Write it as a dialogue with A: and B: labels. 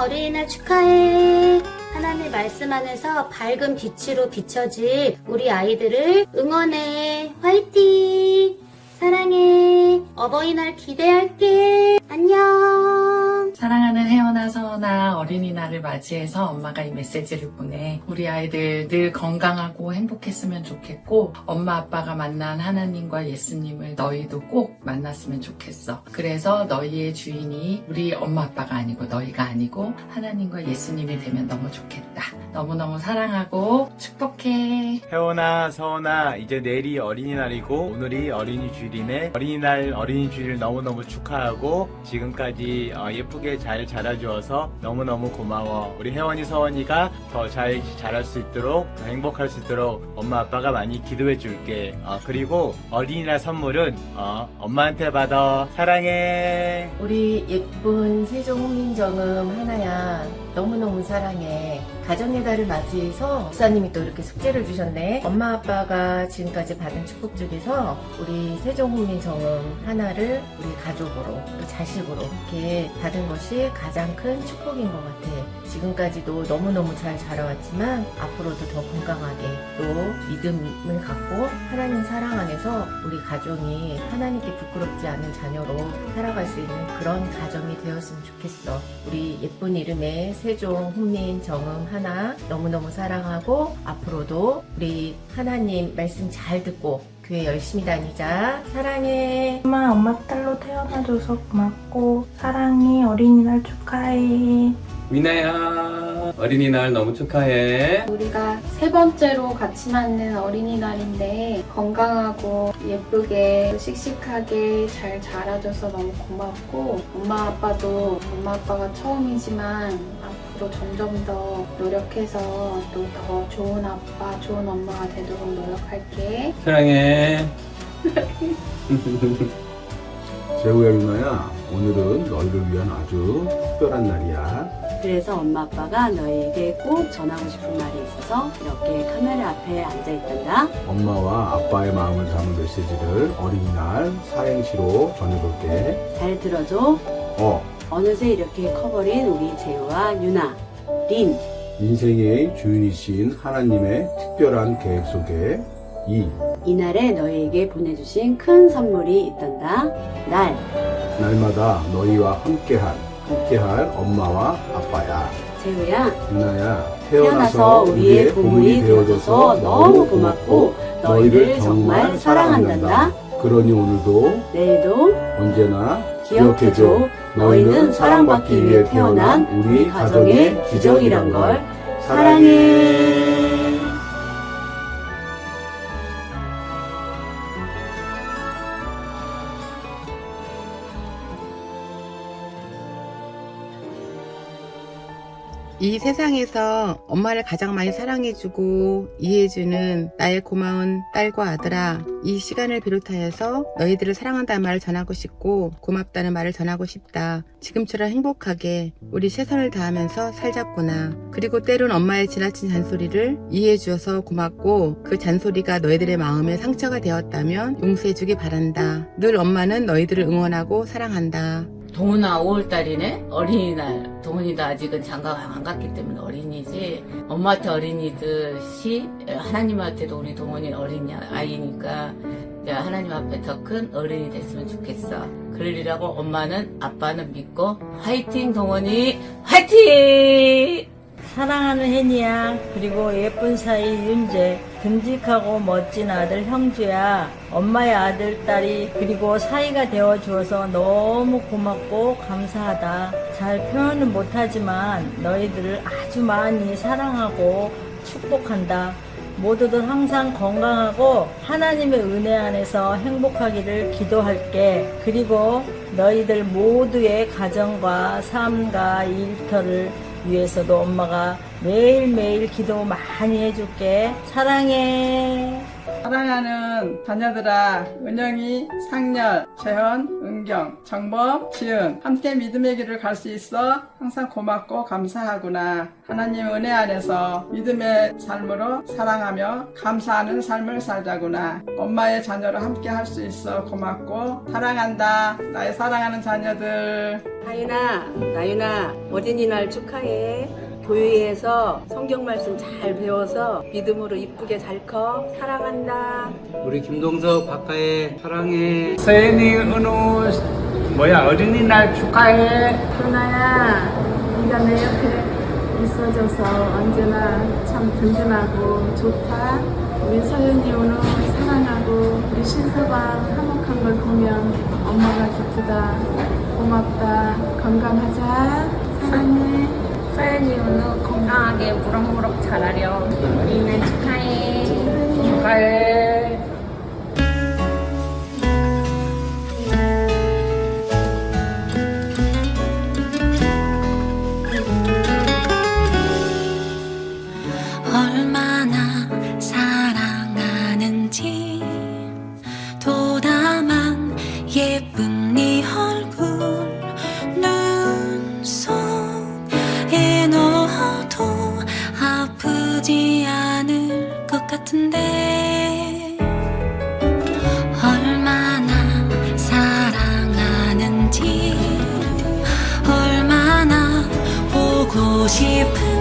A: 어린이날 축하해. 하나님 말씀 안에서 밝은 빛으로 비춰질 우리 아이들을 응원해. 화이팅! 사랑해. 어버이날 기대할게.
B: 날을 맞이해서 엄마가 이 메시지를 보내. 우리 아이들 늘 건강하고 행복했으면 좋겠고, 엄마 아빠가 만난 하나님과 예수님을 너희도 꼭 만났으면 좋겠어. 그래서 너희의 주인이 우리 엄마 아빠가 아니고 너희가 아니고 하나님과 예수님이 되면 너무 좋겠다. 너무너무 사랑하고 축복해.
C: 혜원아, 서원아, 이제 내일이 어린이날이고 오늘이 어린이 주일이네. 어린이날 어린이 주일 너무너무 축하하고 지금까지 어, 예쁘게 잘 자라주어서 너무너무 고마워. 우리 혜원이, 서원이가 더 잘 자랄 수 있도록 더 행복할 수 있도록 엄마 아빠가 많이 기도해 줄게. 어, 그리고 어린이날 선물은 어, 엄마한테 받아. 사랑해.
D: 우리 예쁜 세종 홍민정음 하나야 너무너무 사랑해. 가정의 달을 맞이해서 목사님이 또 이렇게 숙제를 주셨네. 엄마 아빠가 지금까지 받은 축복 중에서 우리 세종 홍민정음 하나를 우리 가족으로 또 자식으로 이렇게 받은 것이 가장 큰 축복인 것 같아. 지금까지도 너무너무 잘 자라왔지만 앞으로도 더 건강하게 또 믿음을 갖고 하나님 사랑 안에서 우리 가정이 하나님께 부끄럽지 않은 자녀로 살아갈 수 있는 그런 가정이 되었으면 좋겠어. 우리 예쁜 이름의 세종, 훈민, 정음 하나 너무너무 사랑하고 앞으로도 우리 하나님 말씀 잘 듣고 교회 열심히 다니자. 사랑해.
E: 엄마, 엄마 딸로 태어나줘서 고맙고 사랑해 어린이날 축하해.
F: 미나야 어린이날 너무 축하해
G: 우리가 세 번째로 같이 맞는 어린이날인데 건강하고 예쁘게 씩씩하게 잘 자라줘서 너무 고맙고 엄마 아빠도 엄마 아빠가 처음이지만 앞으로 점점 더 노력해서 또 더 좋은 아빠, 좋은 엄마가 되도록 노력할게.
F: 사랑해
H: 재우야 유나야 오늘은 너희를 위한 아주 특별한 날이야
I: 그래서 엄마 아빠가 너희에게 꼭 전하고 싶은 말이 있어서 이렇게 카메라 앞에 앉아 있단다.
H: 엄마와 아빠의 마음을 담은 메시지를 어린이날 사행시로 전해볼게
I: 잘 들어줘.
H: 어
I: 어느새 이렇게 커버린 우리 재우와 유나, 린.
H: 인생의 주인이신 하나님의 특별한 계획 속에 이
I: 이날에 너희에게 보내주신 큰 선물이 있단다. 날,
H: 날마다 너희와 함께한 함께할 엄마와 아빠야
I: 재우야,
H: 유나야
I: 태어나서 우리의 보물이 되어줘서 너무 고맙고 너희를 정말 사랑한단다.
H: 그러니 오늘도
I: 내일도
H: 언제나
I: 기억해줘. 너희는 사랑받기 위해 태어난 우리 가정의 기적이란 걸 사랑해.
J: 이 세상에서 엄마를 가장 많이 사랑해주고 이해해주는 나의 고마운 딸과 아들아, 이 시간을 비롯하여서 너희들을 사랑한다는 말을 전하고 싶고 고맙다는 말을 전하고 싶다. 지금처럼 행복하게 우리 최선을 다하면서 살자꾸나. 그리고 때론 엄마의 지나친 잔소리를 이해해주어서 고맙고 그 잔소리가 너희들의 마음에 상처가 되었다면 용서해주기 바란다. 늘 엄마는 너희들을 응원하고 사랑한다.
B: 동훈아 5월달이네? 어린이날. 동훈이도 아직은 장가가 안 갔기 때문에 어린이지. 엄마한테 어린이듯이 하나님한테도 우리 동훈이 어린이 아이니까 이제 하나님 앞에 더 큰 어른이 됐으면 좋겠어. 그러리라고 엄마는 아빠는 믿고 화이팅 동훈이 화이팅!
K: 사랑하는 혜니야 그리고 예쁜 사이 윤재 듬직하고 멋진 아들 형주야 엄마의 아들 딸이 그리고 사이가 되어 주어서 너무 고맙고 감사하다 잘 표현은 못하지만 너희들을 아주 많이 사랑하고 축복한다 모두들 항상 건강하고 하나님의 은혜 안에서 행복하기를 기도할게. 그리고 너희들 모두의 가정과 삶과 일터를 위해서도 엄마가 매일매일 기도 많이 해줄게. 사랑해.
L: 사랑하는 자녀들아, 은영이, 상렬, 재현, 은경, 정범, 지은 함께 믿음의 길을 갈 수 있어 항상 고맙고 감사하구나. 하나님 은혜 안에서 믿음의 삶으로 사랑하며 감사하는 삶을 살자구나. 엄마의 자녀로 함께 할 수 있어 고맙고 사랑한다. 나의 사랑하는 자녀들.
I: 하윤아, 나윤아, 어린이날 축하해. 교회에서 성경 말씀 잘 배워서 믿음으로 이쁘게 잘 커. 사랑한다.
M: 우리 김동석 박가혜 사랑해.
N: 서연이 은우 뭐야 어린이날 축하해.
G: 현아야, 네가 내 옆에 있어줘서 언제나 참 든든하고 좋다. 우리 서윤이 오늘 사랑하고 우리 신서방 화목한 걸 보면 엄마가 기쁘다. 고맙다. 건강하자. 사랑해. 오늘 건강하게 무럭무럭 자라렴. 어린이날 축하해.
N: 축하해.
O: 얼마나 보고 싶은